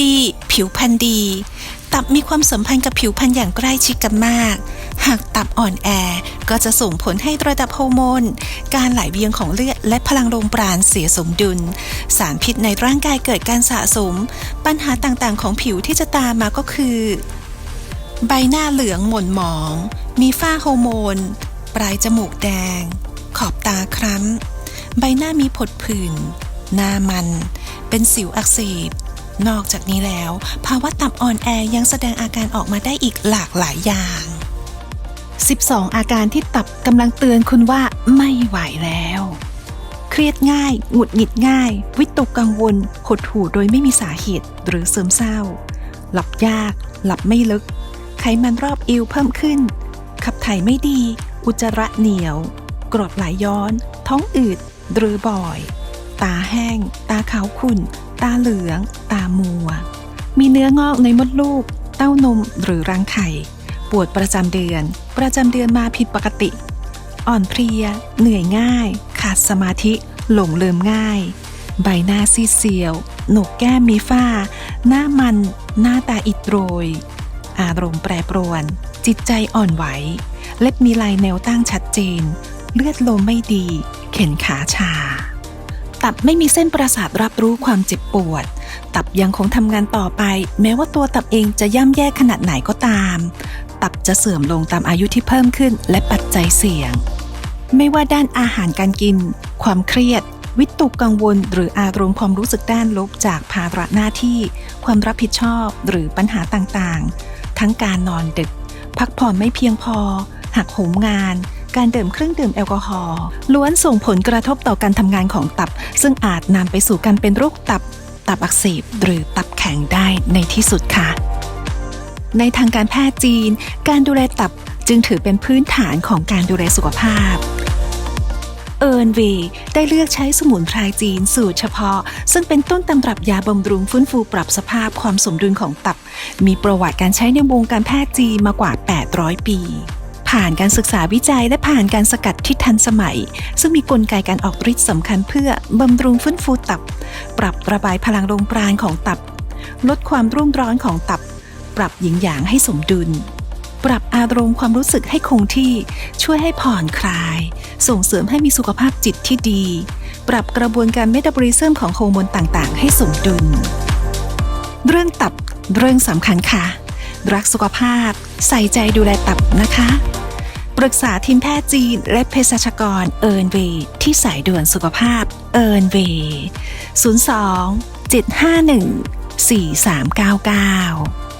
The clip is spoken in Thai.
ดี ผิวพรรณดี ตับมีความสัมพันธ์กับผิวพรรณอย่างใกล้ชิดกันมาก หากตับอ่อนแอก็จะส่งผลให้ระดับฮอร์โมน การไหลเวียนของเลือดและพลังลมปราณเสียสมดุล สารพิษในร่างกายเกิดการสะสม ปัญหาต่างๆ ของผิวที่จะตามมาก็คือ ใบหน้าเหลืองหม่นหมอง มีฝ้าฮอร์โมน ปลายจมูกแดง ขอบตาคล้ำใบหน้ามีผดผื่น หน้ามัน เป็นสิวอักเสบ นอกจากนี้แล้ว ภาวะตับอ่อนแอยังแสดงอาการออกมาได้อีกหลากหลายอย่าง 12 อาการที่ตับกำลังเตือนคุณว่าไม่ไหวแล้ว เครียดง่าย หงุดหงิดง่าย วิตกกังวล หดหู่โดยไม่มีสาเหตุหรือซึมเศร้า หลับยาก หลับไม่ลึก ไขมันรอบเอวเพิ่มขึ้น ขับถ่ายไม่ดี อุจจาระเหนียว กรดไหลย้อน ท้องอืด หรือบ่อย ตาแห้ง ตาขาวขุ่น ตาเหลือง ตามัว มีเนื้องอกในมดลูก เต้านมหรือรังไข่ ปวดประจำเดือน ประจำเดือนมาผิดปกติ อ่อนเพลีย เหนื่อยง่าย ขาดสมาธิ หลงลืมง่าย ใบหน้าซีดเซียว หนกแก้มมีฝ้า หน้ามัน หน้าตาอิดโรย อารมณ์แปรปรวน จิตใจอ่อนไหว เล็บมีลายแนวตั้งชัดเจน เลือดลมไม่ดี เข็นขาชา ตับไม่มีเส้นประสาทรับรู้ความเจ็บปวด ตับยังคงทำงานต่อไป แม้ว่าตัวตับเองจะย่ำแย่ขนาดไหนก็ตาม ตับจะเสื่อมลงตามอายุที่เพิ่มขึ้น และปัจจัยเสี่ยง ไม่ว่าด้านอาหารการกิน ความเครียด วิตกกังวล หรืออารมณ์ความรู้สึกด้านลบจากภาระหน้าที่ ความรับผิดชอบ หรือปัญหาต่างๆ ทั้งการนอนดึก พักผ่อนไม่เพียงพอ หักโหมงาน การดื่มเครื่องดื่มแอลกอฮอล์ล้วนส่งผลกระทบต่อการทำงานของตับ ซึ่งอาจนำไปสู่การเป็นโรคตับ ตับอักเสบหรือตับแข็งได้ในที่สุดค่ะ ในทางการแพทย์จีน การดูแลตับจึงถือเป็นพื้นฐานของการดูแลสุขภาพเอิร์นเวย์ได้เลือกใช้สมุนไพรจีนสูตรเฉพาะ ซึ่งเป็นต้นตำรับยาบำรุงฟื้นฟูปรับสภาพความสมดุลของตับ มีประวัติการใช้ในวงการแพทย์จีนมากว่า 800 ปี ผ่านการศึกษาวิจัยและผ่านการสกัดที่ทันสมัย ซึ่งมีกลไกการออกฤทธิ์สำคัญเพื่อบำรุงฟื้นฟูตับ ปรับระบายพลังลมปราณของตับ ลดความรุ่มร้อนของตับ ปรับหยิงหยางให้สมดุล ปรับอารมณ์ความรู้สึกให้คงที่ช่วยให้ผ่อนคลาย ส่งเสริมให้มีสุขภาพจิตที่ดี ปรับกระบวนการเมตาบอลิซึมของฮอร์โมนต่างๆ ให้สมดุล เรื่องตับเรื่องสำคัญค่ะ รักสุขภาพ ใส่ใจดูแลตับนะคะ ปรึกษาทีมแพทย์จีน และเภสัชกรเอิร์นเวที่สายด่วนสุขภาพเอิร์นเว02 751 4399